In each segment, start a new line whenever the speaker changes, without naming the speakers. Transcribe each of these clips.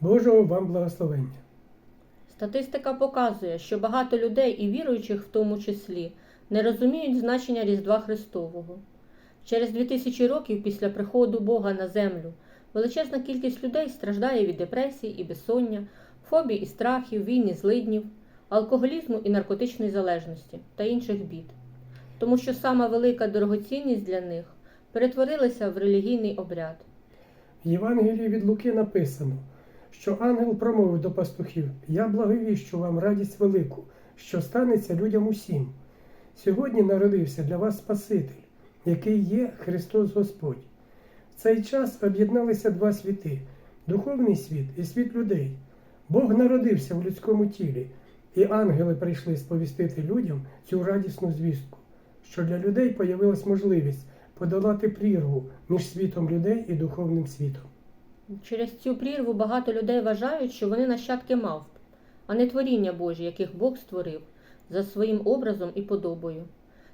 Божого вам благословення.
Статистика показує, що багато людей і віруючих в тому числі не розуміють значення Різдва Христового. Через 2000 років після приходу Бога на землю величезна кількість людей страждає від депресій і безсоння, фобій і страхів, війн і злиднів, алкоголізму і наркотичної залежності та інших бід. Тому що сама велика дорогоцінність для них перетворилася в релігійний обряд.
В Євангелії від Луки написано, що ангел промовив до пастухів: Я благовіщу вам радість велику, що станеться людям усім. Сьогодні народився для вас Спаситель, який є Христос Господь. В цей час об'єдналися два світи духовний світ і світ людей. Бог народився в людському тілі, і ангели прийшли сповістити людям цю радісну звістку, що для людей появилась можливість подолати прірву між світом людей і духовним світом.
Через цю прірву багато людей вважають, що вони нащадки мавп, а не творіння Божі, яких Бог створив за своїм образом і подобою.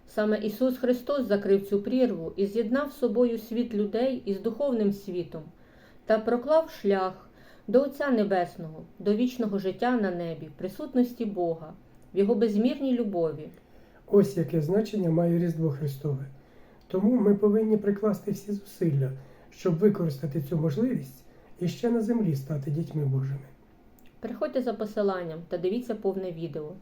Саме Ісус Христос закрив цю прірву і з'єднав з собою світ людей із духовним світом та проклав шлях до Отця Небесного, до вічного життя на небі, присутності Бога, в Його безмірній любові.
Ось яке значення має Різдво Христове. Тому ми повинні прикласти всі зусилля, щоб використати цю можливість і ще на землі стати дітьми Божими.
Приходьте за посиланням та дивіться повне відео.